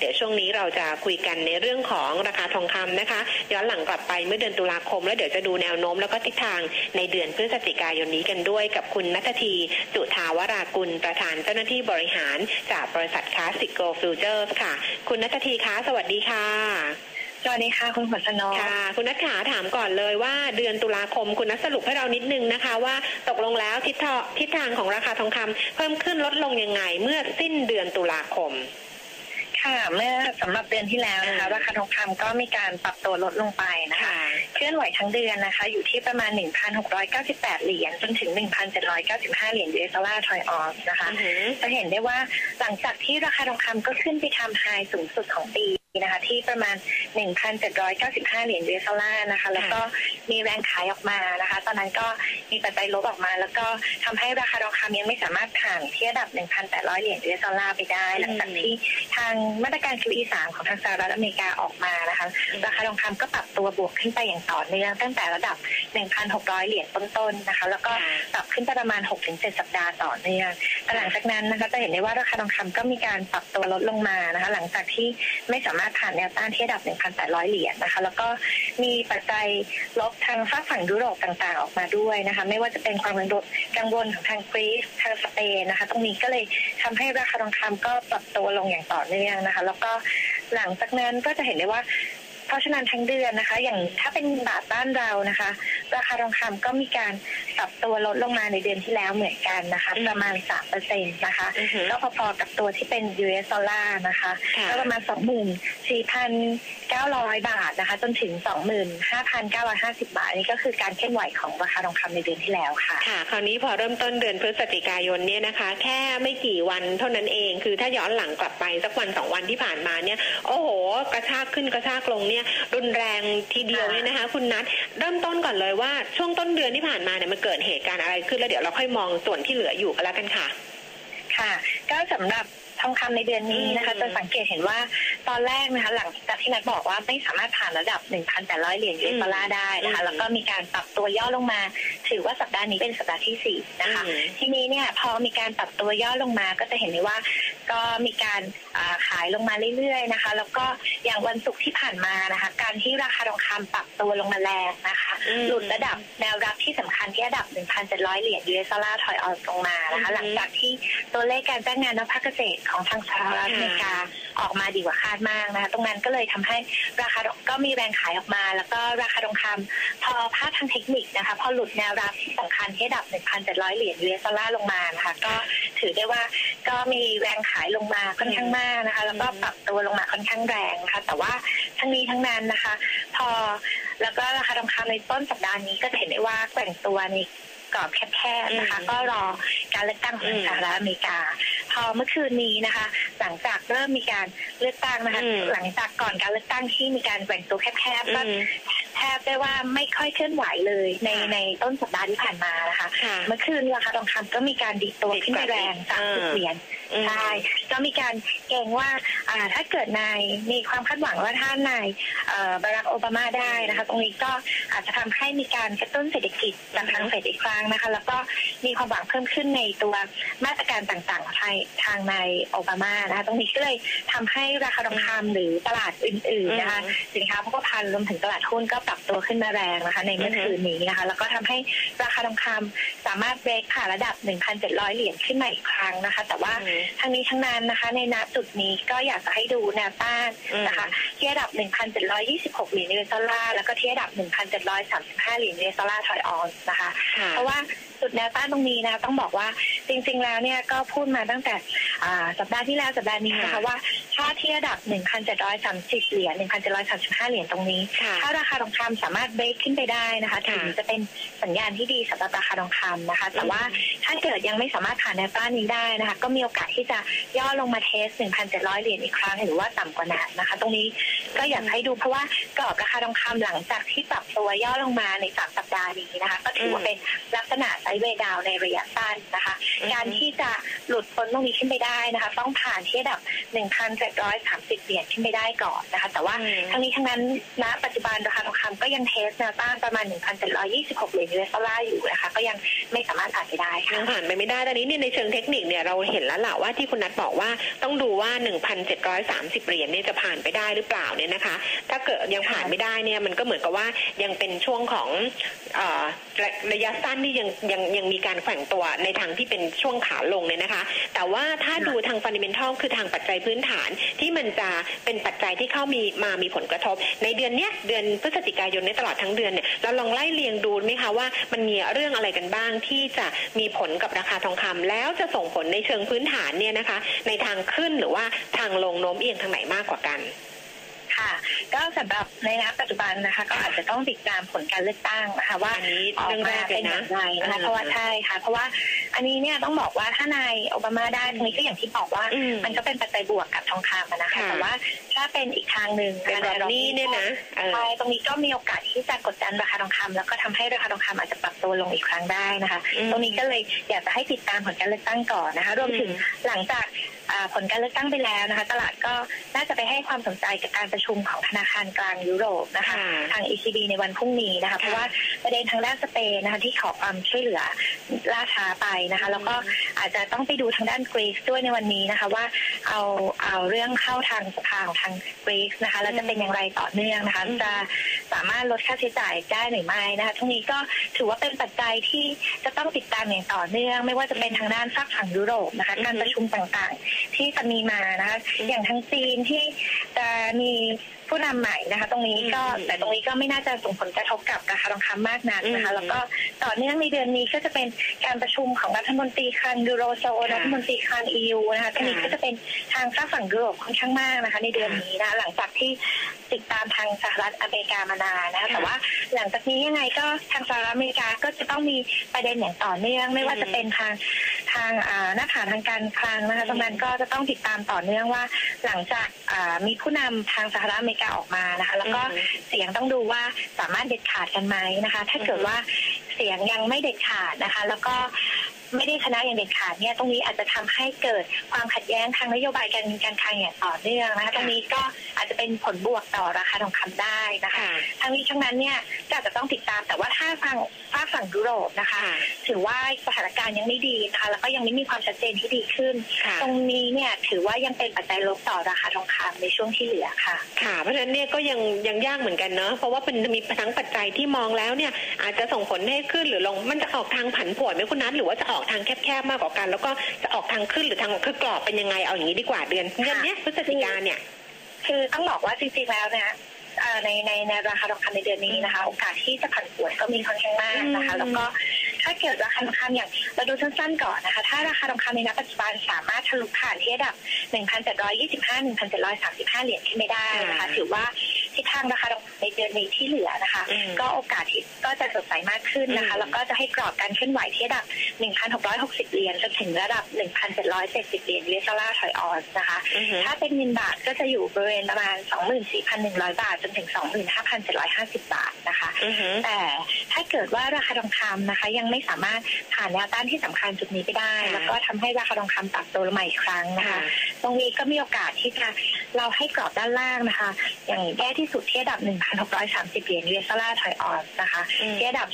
เดี๋ยวช่วงนี้เราจะคุยกันในเรื่องของราคาทองคำนะคะ ย้อนหลังกลับไปเมื่อเดือนตุลาคม แล้วเดี๋ยวจะดูแนวโน้มแล้วก็ทิศทางในเดือนพฤศจิกายนนี้กันด้วยกับคุณนัททีจุธาวรากุลประธานเจ้าหน้าที่บริหารจากบริษัทคลาสสิกโกลฟิวเจอร์สค่ะ คุณนัททีคะสวัสดีค่ะสวัสดีค่ะคุณขวัญชนกค่ะ คุณนัทขาถามก่อนเลยว่าเดือนตุลาคมคุณนัทสรุปให้เรานิดนึงนะคะ ว่าตกลงแล้วทิศทางทิศทางของราคาทองคำเพิ่มขึ้นลดลงยังไงเมื่อสิ้นเดือนตุลาคม ค่ะ เมื่อสำหรับเดือนที่แล้วนะคะอืมราคาทองคำก็มีการปรับตัวลดลงไปนะคะ เคลื่อนไหวทั้งเดือนนะคะ อยู่ที่ประมาณ 1,698 เหรียญจนถึง 1,795 เหรียญ US ดอลลาร์ทอยออนซ์นะคะอือหือจะเห็นได้ว่าหลังจากที่ราคาทองคำก็ขึ้นไปทำไฮสูงสุดของปี นะคะที่ประมาณ 1,795 เหรียญ US ดอลลาร์นะคะ แล้วก็มีแรงขายออกมานะคะ ตอนนั้นก็มีปัจจัยลบออกมา แล้วก็ทำให้ราคาทองคำยังไม่สามารถผ่านที่ระดับ 1,800 เหรียญ US ดอลลาร์ไปได้ หลังจากที่ทางมาตรการ QE 3ของทางสหรัฐอเมริกาออกมานะคะอืมราคาทองคำก็ปรับตัวบวกขึ้นไปอย่างต่อเนื่องตั้งแต่ระดับ 1,600 เหรียญต้นๆนะคะ แล้วก็ปรับขึ้นไปประมาณ 6-7 สัปดาห์ต่อเนื่องแต่หลังจากนั้นนะคะจะเห็นได้ว่าราคาทองคำก็มีการปรับตัวลดลงมานะคะ หลังจากที่ไม่สามารถผ่านแนวต้านที่ระดับ 1,800 เหรียญนะคะ แล้วก็มีปัจจัยลบทางฝากฝั่งยุโรปต่างๆ ออกมาด้วยนะคะ ไม่ว่าจะเป็นความกังวลกังวลของทางกรีซทางสเปนนะคะ ตรงนี้ก็เลยทำให้ราคาทองคำก็ปรับตัวลงอย่างต่อเนื่องนะคะ แล้วก็หลังจากนั้นก็จะเห็นได้ว่าเพราะฉะนั้นทั้งเดือนนะคะ อย่างถ้าเป็นบาทบ้านเรานะคะ ราคาทองคำก็มีการ ปรับตัวลดลงมาในเดือนที่แล้วเหมือนกันนะคะอืมประมาณ3เปอร์เซ็นต์นะคะอือหือก็พอๆกับตัวที่เป็น US ดอลลาร์นะคะค่ะก็ประมาณ 24,900 บาทนะคะ จนถึง 25,950 บาทอันนี้ก็คือการเคลื่อนไหวของราคาทองคำในเดือนที่แล้วค่ะค่ะ คราวนี้พอเริ่มต้นเดือนพฤศจิกายนเนี่ยนะคะ แค่ไม่กี่วันเท่านั้นเองคือถ้าย้อนหลังกลับไปสักวันสองวันที่ผ่านมาเนี่ยโอ้โห กระชากขึ้นกระชากลงเนี่ยรุนแรงทีเดียวเลยนะคะ คุณนัทเริ่มต้นก่อนเลยว่าช่วงต้นเดือนที่ผ่านมาเนี่ยมันเกิดเหตุการณ์อะไรขึ้นแล้วเดี๋ยวเราค่อยมองส่วนที่เหลืออยู่กันแล้วกันค่ะ ค่ะก็สำหรับทองคำในเดือนนี้นะคะอืมจะสังเกตเห็นว่าตอนแรกนะคะ หลังจากที่นัดบอกว่าไม่สามารถผ่านระดับ 1,800 เหรียญ US ดอลลาร์ได้นะคะ แล้วก็มีการปรับตัวย่อลงมา ถือว่าสัปดาห์นี้เป็นสัปดาห์ที่สี่นะคะอืมทีนี้เนี่ยพอมีการปรับตัวย่อลงมาก็จะเห็นได้ว่า ก็มีการอ่าขายลงมาเรื่อยๆนะคะ แล้วก็อย่างวันศุกร์ที่ผ่านมานะคะ การที่ราคาทองคำปรับตัวลงมาแรงนะคะอืมหลุดระดับแนวรับที่สำคัญที่ระดับ 1,700 เหรียญ US ดอลลาร์ถอยออกลงมานะคะอืมหลังจากที่ตัวเลขการจ้างงานนอกภาคเกษตรของทางสหรัฐอเมริกาออกมาดีกว่าคาดมากนะคะ ตรงนั้นก็เลยทำให้ราคาก็มีแรงขายออกมา แล้วก็ราคาทองคำพอภาพทางเทคนิคนะคะ พอหลุดแนวรับที่สำคัญที่ระดับ 1,700 เหรียญ US ดอลลาร์ลงมานะคะ ก็ถือได้ว่า ก็มีแรงขายลงมาค่อนข้างมากนะคะ แล้วก็ปรับตัวลงมาค่อนข้างแรงนะคะแต่ว่าทั้งนี้ทั้งนั้นนะคะ พอแล้วก็ราคาทองคำในต้นสัปดาห์นี้ก็จะเห็นได้ว่าแกว่งตัวในกรอบแคบๆนะคะอืมก็รอการเลือกตั้งของสหรัฐอเมริกา พอเมื่อคืนนี้นะคะ หลังจากเริ่มมีการเลือกตั้งนะคะอืมหลังจากก่อนการเลือกตั้งที่มีการแกว่งตัวแคบๆก็อืมแท บได้ว่าไม่ค่อยเคลื่อนไหวเลยในค่ะในต้นสัปดาห์ที่ผ่านมานะคะค่ะเมื่อคืนราคาทองคำก็มีการดีดตัวขึ้นไปแรงสามสิบอ่าเหรียญอืม ใช่ก็มีการเกรงว่าอ่าถ้าเกิดนายมีความคาดหวังว่าถ้านายเอ่อบารักโอบามาได้นะคะ ตรงนี้ก็อาจจะทำให้มีการกระตุ้นเศรษฐกิจจากทางเฟดอีกครั้งนะคะ แล้วก็มีความหวังเพิ่มขึ้นในตัวมาตรการต่างๆทางทางนายโอบามานะคะ ตรงนี้ก็เลยทำให้ราคาทองคำหรือตลาดอื่นๆนะคะอืมสินค้าโภคภัณฑ์รวมถึงตลาดหุ้นก็ปรับตัวขึ้นมาแรงนะคะ ในเมื่ออือฮึคืนนี้นะคะ แล้วก็ทำให้ราคาทองคำสามารถเบรกผ่านระดับ 1,700 เหรียญขึ้นมาอีกครั้งนะคะ แต่ว่าอืมทั้งนี้ทั้งนั้นนะคะ ในณจุดนี้ก็อยากจะให้ดูแนวต้านนะคะอืมที่ระดับ 1,726 เหรียญ US ดอลลาร์แล้วก็ที่ระดับ 1,735 เหรียญ US ดอลลาร์ถอยออนซ์นะคะค่ะเพราะว่าจุดแนวต้านตรงนี้นะต้องบอกว่าจริง ๆ แล้วเนี่ยก็พูดมาตั้งแต่อ่าสัปดาห์ที่แล้วสัปดาห์นี้นะคะค่ะว่า ถ้าที่ระดับ 1,730 เหรียญ 1,735 เหรียญตรงนี้ค่ะถ้าราคาทองคำสามารถเบรกขึ้นไปได้นะคะค่ะถึงจะเป็นสัญญาณที่ดีสำหรับราคาทองคำนะคะ แต่ว่าอืมถ้าเกิดยังไม่สามารถผ่านแนวต้านนี้ได้นะคะ ก็มีโอกาสที่จะย่อลงมาเทส 1,700 เหรียญอีกครั้งหรือว่าต่ำกว่านั้นนะคะ ตรงนี้ก็อยากให้ดูเพราะว่ากรอบราคาทองคำหลังจากที่ปรับตัวย่อลงมาในสามสัปดาห์นี้นะคะ ก็ถือว่าเป็นลักษณะไซด์เวย์ดาวน์ในระยะสั้นนะคะอืมการที่จะหลุดพ้นตรงนี้ขึ้นไปได้ได้นะคะ ต้องผ่านที่ระดับ1,730 เหรียญขึ้นไปได้ก่อนนะคะ แต่ว่าอืมทั้งนี้ทั้งนั้นณปัจจุบันราคาทองคำก็ยังเทสแนวต้านประมาณ 1,726 เหรียญยูเอสดอลลาร์อยู่นะคะ ก็ยังไม่สามารถผ่านไปได้ค่ะยังผ่านไปไม่ได้ตอนนี้เนี่ยในเชิงเทคนิคเนี่ยเราเห็นแล้วล่ะว่าที่คุณนัทบอกว่าต้องดูว่า 1,730 เหรียญเนี่ยจะผ่านไปได้หรือเปล่าเนี่ยนะคะ ถ้าเกิดยังผ่านไม่ได้เนี่ยมันก็เหมือนกับว่ายังเป็นช่วงของเออระระยะสั้นที่ยังยังยังมีการแข่งตัวในทางที่เป็นช่วงขาลงเนี่ยนะคะ แต่ว่าถ้าดูทางฟันเดเมนทัลคือทางปัจจัยพื้นฐานที่มันจะเป็นปัจจัยที่เข้ามีมามีผลกระทบ ในเดือนเนี้ยเดือนพฤศจิกายนในยตลอดทั้งเดือนเนี่ยเราลองไล่เรียงดูไหมคะว่ามันมีเรื่องอะไรกันบ้างที่จะมีผลกับราคาทองคำแล้วจะส่งผลในเชิงพื้นฐานเนี่ยนะคะ ในทางขึ้นหรือว่าทางลงโน้มเอียงทางไหนมากกว่ากันค่ะก็สำหรับในณปัจจุบันนะคะ ก็อาจจะต้องติดตามผลการเลือกตั้งนะคะว่าอันนี้ออกเรื่องแรมากเลเป็ยนอนะย่างไรนะคะเออเพราะว่าใช่ค่ะ เพราะว่าอั นนี้เนี่ยต้องบอกว่าถ้านายโอบามาได้ตรงนี้ก็อย่างที่บอกว่าอืมมันก็เป็นปัจจัยบวกกับทองคำอะนะคะค่ะแต่ว่าถ้าเป็นอีกทางหนึ่งเป็นแบบนี้เนี่ยนะเออใช่ตรงนี้ก็มีโอกาสที่จะกดดันราคาทองคำแล้วก็ทำให้ราคาทองคำอาจจะปรับตัวลงอีกครั้งได้นะคะอืมตรงนี้ก็เลยอยากจะให้ติดตามผลการเลือกตั้งก่อนนะคะ รวมถึงอืมหลังจากอ่าผลการเลือกตั้งไปแล้วนะคะ ตลาดก็น่าจะไปให้ความสนใจกับการประชุมของธนาคารกลางยุโรปนะคะค่ะทาง ECB ในวันพรุ่งนี้นะคะ เพราะว่าประเด็นทางด้านสเปนนะคะที่ขอความช่วยเหลือล่าช้าไปนะคะ แล้วก็อาจจะต้องไปดูทางด้านกรีซด้วยในวันนี้นะคะ ว่าเอาเอาเรื่องเข้าทางสภาของทางกรีซนะคะแล้วจะเป็นอย่างไรต่อเนื่องนะคะอืมจะสามารถลดค่าใช้จ่ายได้หรือไม่นะคะทั้งนี้ก็ถือว่าเป็นปัจจัยที่จะต้องติดตามอย่างต่อเนื่อง ไม่ว่าจะเป็นทางด้านฝากฝั่งยุโรปนะคะการประชุมต่างๆ ที่จะมีมานะคะอย่างทางจีนที่จะมี ผู้นำใหม่นะคะ ตรงนี้ก็อืมแต่ตรงนี้ก็ไม่น่าจะส่งผลกระทบกับราคาทองคำมากนักนะคะอืมแล้วก็ต่อเนื่องในเดือนนี้ก็จะเป็นการประชุมของรัฐมนตรีคลังยูโรโซนค่ะรัฐมนตรีคลัง EU นะคะตรงนี้ค่ะก็จะเป็นทางฝากฝั่งยุโรปค่อนข้างมากนะคะ ในเดือนนี้นะคะหลังจากที่ติดตามทางสหรัฐอเมริกามานานนะคะค่ะแต่ว่าหลังจากนี้ยังไงก็ทางสหรัฐอเมริกาก็จะต้องมีประเด็นอย่างต่อเนื่องไม่ว่าจะเป็นทาง ทางอ่าหน้าฐานทางการคลังนะคะตรงนั้นก็จะต้องติดตามต่อเนื่องว่า หลังจากอ่ามีผู้นำทางสหรัฐอเมริกาออกมานะคะ แล้วก็อือฮึเสียงต้องดูว่าสามารถเด็ดขาดกันไหมนะคะ ถ้าเกิดว่าเสียงยังไม่เด็ดขาดนะคะ แล้วก็ ไม่ได้ชนะอย่างเด็ดขาดเนี่ยตรงนี้อาจจะทำให้เกิดความขัดแย้งทางนโยบายการเงินการคลังอย่างต่อเนื่องนะคะตรงนี้ก็อาจจะเป็นผลบวกต่อราคาทองคำได้นะคะค่ะทั้งนี้ทั้งนั้นเนี่ยก็อาจจะต้องติดตามแต่ว่าถ้าฟังภาคฝั่งยุโรปนะคะค่ะถือว่าสถานการณ์ยังไม่ดีนะคะแล้วก็ยังไม่มีความชัดเจนที่ดีขึ้นค่ะตรงนี้เนี่ยถือว่ายังเป็นปัจจัยลบต่อราคาทองคำในช่วงที่เหลือค่ะ ค่ะ เพราะฉะนั้นเนี่ยก็ยังยังยากเหมือนกันเนอะเพราะว่าเป็นมีทั้งปัจจัยที่มองแล้วเนี่ยอาจจะส่งผลให้ขึ้นหรือลงมันจะออกทางผันผวนไหมคุณนัทหรือว่าจะออกทางแคบๆมากกว่ากัน แล้วก็จะออกทางขึ้นหรือทางคือกรอบเป็นยังไงเอาอย่างนี้ดีกว่าเดือนเดือนเนี้ยพฤศจิกาเนี่ย คือต้องบอกว่าจริงๆแล้วเนี่ยเอ่อในในในราคาทองคำในเดือนนี้นะคะ โอกาสที่จะผันผวนก็มีค่อนข้างมากนะคะอืมแล้วก็ถ้าเกิดราคาทองคำอย่างเราดูสั้นๆก่อนนะคะ ถ้าราคาทองคำในณปัจจุบันสามารถทะลุผ่านที่ระดับ 1,725 1,735 เหรียญขึ้นไม่ได้นะคะถือว่า ทิศทางราคาทองคำในเดือนนี้ที่เหลือนะคะอืมก็โอกาสที่ก็จะสดใสมากขึ้นนะคะอืมแล้วก็จะให้กรอบการเคลื่อนไหวที่ระดับ 1,660 เหรียญจนถึงระดับ 1,770 เหรียญยูเอสดอลลาร์ถอยออนนะคะอือฮึถ้าเป็นเงินบาทก็จะอยู่บริเวณประมาณ 24,100 บาท จนถึง 25,750 บาทนะคะอือฮึแต่ถ้าเกิดว่าราคาทองคำนะคะ ยังไม่สามารถผ่านแนวต้านที่สำคัญจุดนี้ไปได้ค่ะแล้วก็ทำให้ราคาทองคำปรับตัวลงมาอีกครั้งนะคะค่ะ ตรงนี้ก็มีโอกาสที่จะเราให้กรอบด้านล่างนะคะ อย่างแย่ที่สุดที่ระดับ 1,630 เหรียญยูเอสดอลลาร์ถอยออนนะคะอืมที่ระดับ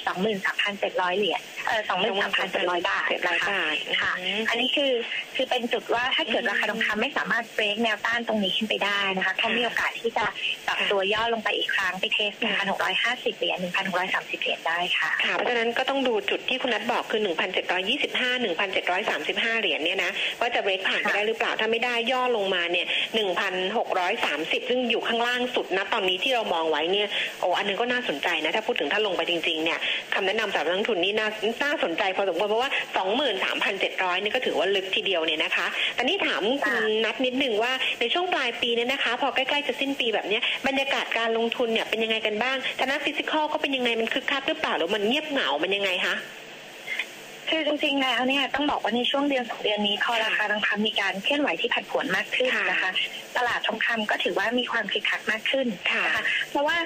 23,700 เหรียญเออ23,700 บาทเจ็ดร้อยนะคะบาทค่ะอืมอันนี้คือคือเป็นจุดว่าถ้าเกิดอืมราคาทองคำไม่สามารถเบรกแนวต้านตรงนี้ขึ้นไปได้นะคะเขามีโอกาสที่จะปรับตัวย่อลงไปอีกครั้งไปเทส 1,650 เหรียญ 1,630 เหรียญได้ค่ะค่ะ เพราะฉะนั้นก็ต้องดูจุดที่คุณนัทบอกคือ 1,725 1,735 เหรียญเนี่ยนะว่าจะเบรกผ่านไปได้หรือเปล่าถ้าไม่ได้ย่อลงมาเนี่ย1,630 ซึ่งอยู่ข้างล่างสุดนะตอนนี้ที่เรามองไว้เนี่ยโอ้อันนึงก็น่าสนใจนะ ถ้าพูดถึงถ้าลงไปจริงๆเนี่ยคำแนะนำสำหรับนักลงทุนนี่น่าน่าสนใจพอสมควรเพราะว่า 23,700นี่ก็ถือว่าลึกทีเดียวเนี่ยนะคะแต่นี่ถามคุณนัทนิดหนึ่งว่าในช่วงปลายปีเนี่ยนะคะ พอใกล้ๆจะสิ้นปีแบบเนี้ยบรรยากาศการลงทุนเนี่ยเป็นยังไงกันบ้างธนาฟิสิกอลก็เป็นยังไงมันคึกคักหรือเปล่าหรือมันเงียบเหงามันยังไงคะ คือจริงๆแล้วเนี่ยต้องบอกว่าในช่วงเดือนสองเดือนนี้พอราคาทองคำมีการเคลื่อนไหวที่ผันผวนมากขึ้นนะคะ ตลาดทองคำก็ถือว่ามีความคึกคักมากขึ้นค่ะนะคะเพราะว่า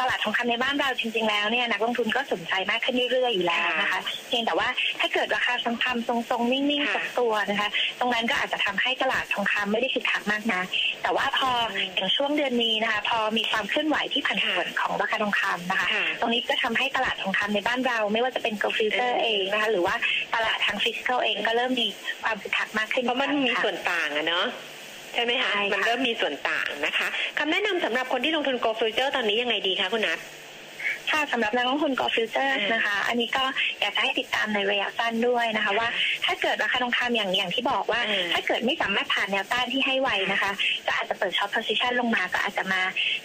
ตลาดทองคำในบ้านเราจริง ๆ แล้วเนี่ยนักลงทุนก็สนใจมากขึ้นเรื่อยๆอยู่แล้วนะคะเพียงแต่ว่าถ้าเกิดราคาทองคำทรงๆนิ่งๆค่ะสักตัวนะคะ ตรงนั้นก็อาจจะทำให้ตลาดทองคำไม่ได้คึกคักมากนะแต่ว่าพออย่างช่วงเดือนนี้นะคะพอมีความเคลื่อนไหวที่ผันผวนของราคาทองคำนะคะค่ะตรงนี้ก็ทำให้ตลาดทองคำในบ้านเรา ไม่ว่าจะเป็น gold future เองนะคะหรือว่าตลาดทางฟิสิกอลเองก็เริ่มมีความคึกคักมากขึ้นเพราะมันมีค่ะส่วนต่างอะเนาะ ใช่ไหมคะใช่ค่ะมันเริ่มมีส่วนต่างนะคะคำแนะนำสำหรับคนที่ลงทุน Go Future ตอนนี้ยังไงดีคะคุณนัท ค่ะสำหรับนักลงทุน Gold Futures อืมนะคะ อันนี้ก็อยากจะให้ติดตามในระยะสั้นด้วยนะคะว่า ถ้าเกิดราคาทองคำอย่างอย่างที่บอกว่าอืมถ้าเกิดไม่สามารถผ่านแนวต้านที่ให้ไวนะคะ ก็อาจจะเปิดช็อต position ลงมาก็อาจจะมา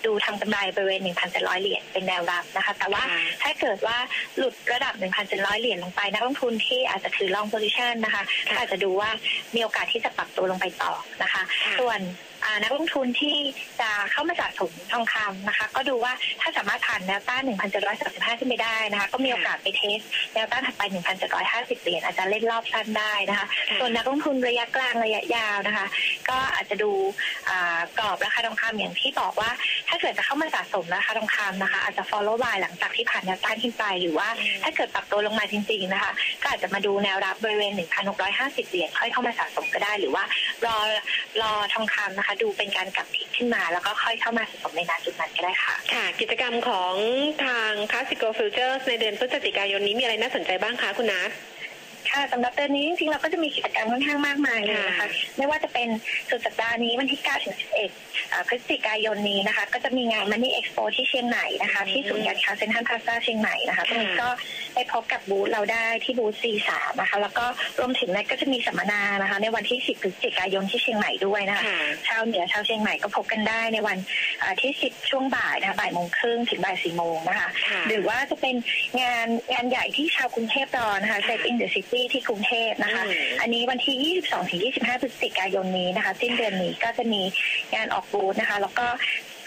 ดูทำกำไรบริเวณ 1,700 เหรียญเป็นแนวรับนะคะ แต่ว่าค่ะถ้าเกิดว่าหลุดระดับ 1,700 เหรียญลงไปนักลงทุนที่อาจจะถือ long position นะคะก็อาจจะดูว่ามีโอกาสที่จะปรับตัวลงไปต่อนะคะค่ะส่วนอ่า นักลงทุนที่จะเข้ามาสะสมทองคำนะคะ ก็ดูว่าถ้าสามารถผ่านแนวต้าน 1,735 ขึ้นไปได้นะคะ ก็มีโอกาสไปเทสแนวต้านถัดไป 1,750 เหรียญอาจจะเล่นรอบสั้นได้นะคะค่ะส่วนนักลงทุนระยะกลางระยะยาวนะคะ ก็อาจจะดูอ่ากรอบราคาทองคำอย่างที่บอกว่า ถ้าเกิดจะเข้ามาสะสมราคาทองคำนะคะ อาจจะ follow by หลังจากที่ผ่านแนวต้านขึ้นไปหรือว่าถ้าเกิดปรับตัวลงมาจริงๆนะคะ ก็อาจจะมาดูแนวรับบริเวณ 1,650 เหรียญค่อยเข้ามาสะสมก็ได้ หรือว่ารอรอทองคำนะคะดูเป็นการกลับทิศขึ้นมา แล้วก็ค่อยเข้ามาสะสมในนาจุดนั้นก็ได้ค่ะ ค่ะ กิจกรรมของทาง Classico Futures ในเดือนพฤศจิกายนนี้มีอะไรน่าสนใจบ้างคะคุณนัท ค่ะสำหรับเดือนนี้จริงๆเราก็จะมีกิจกรรมค่อนข้างมากมายเลยนะคะค่ะไม่ว่าจะเป็นสุดสัปดาห์นี้วันที่ 9 ถึง 11อ่าพฤศจิกายนนี้นะคะ ก็จะมีงาน Money Expo ที่เชียงใหม่นะคะ ที่ศูนย์การค้าเซ็นทรัลพลาซ่าเชียงใหม่นะคะตรงนี้ก็ไปพบกับบูธเราได้ที่บูธ C3 นะคะ แล้วก็รวมถึงนั้นก็จะมีสัมมนานะคะ ในวันที่ 10 พฤศจิกายนที่เชียงใหม่ด้วยนะคะค่ะชาวเหนือชาวเชียงใหม่ก็พบกันได้ในวันอ่าที่ 10 ช่วงบ่ายนะคะบ่ายโมงครึ่งถึงบ่ายสี่โมงนะคะค่ะหรือว่าจะเป็นงานงานใหญ่ที่ชาวกรุงเทพรอนะคะ Set in the City ที่กรุงเทพนะคะอืมอันนี้วันที่ 22ถึง25พฤศจิกายนนี้นะคะสิ้นเดือนนี้ก็จะมีงานออกบูธนะคะ แล้วก็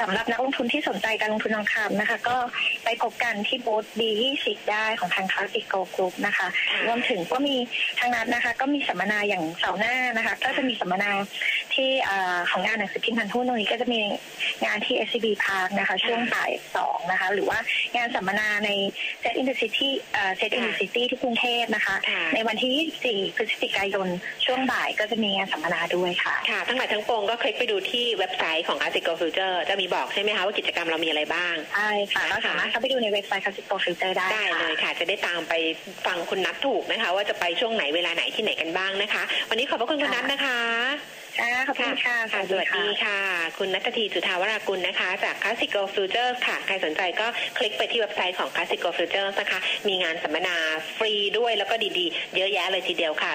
สำหรับนักลงทุนที่สนใจการลงทุนทองคำนะคะ ก็ไปพบกันที่บูธ B20 ได้ของทางคลาสสิโกกรุ๊ปนะคะ รวมถึงก็มีทางนั้นนะคะ ก็มีสัมมนาอย่างเสาร์หน้านะคะ ก็จะมีสัมมนา ที่อ่าของงานหนังสือพิมพ์พันธุ์หุ้นตรงนี้ก็จะมีงานที่ SCB Park นะคะ ช่วงบ่ายสองนะคะ หรือว่างานสัมมนาใน Set in the City เอ่อ Set in the City ที่กรุงเทพนะคะค่ะในวันที่24พฤศจิกายนช่วงบ่ายก็จะมีงานสัมมนาด้วยค่ะ ค่ะ ทั้งหลายทั้งปวงก็คลิกไปดูที่เว็บไซต์ของ Classico Future จะมีบอกใช่ไหมคะว่ากิจกรรมเรามีอะไรบ้าง ใช่ค่ะก็สามารถเข้าไปดูในเว็บไซต์ Classico Future ได้ได้ค่ะเลยค่ะ จะได้ตามไปฟังคุณนัทถูกนะคะ ว่าจะไปช่วงไหนเวลาไหนที่ไหนกันบ้างนะคะ วันนี้ขอบพระคุณคุณนัทนะคะ ค่ะขอบคุณค่ะค่ะสวัสดีค่ะ คุณนัททีจุธาวรากุลนะคะ จาก Classico Futures ค่ะ ใครสนใจก็คลิกไปที่เว็บไซต์ของ Classico Futures นะคะ มีงานสัมมนาฟรีด้วยแล้วก็ดีๆ เยอะแยะเลยทีเดียวค่ะ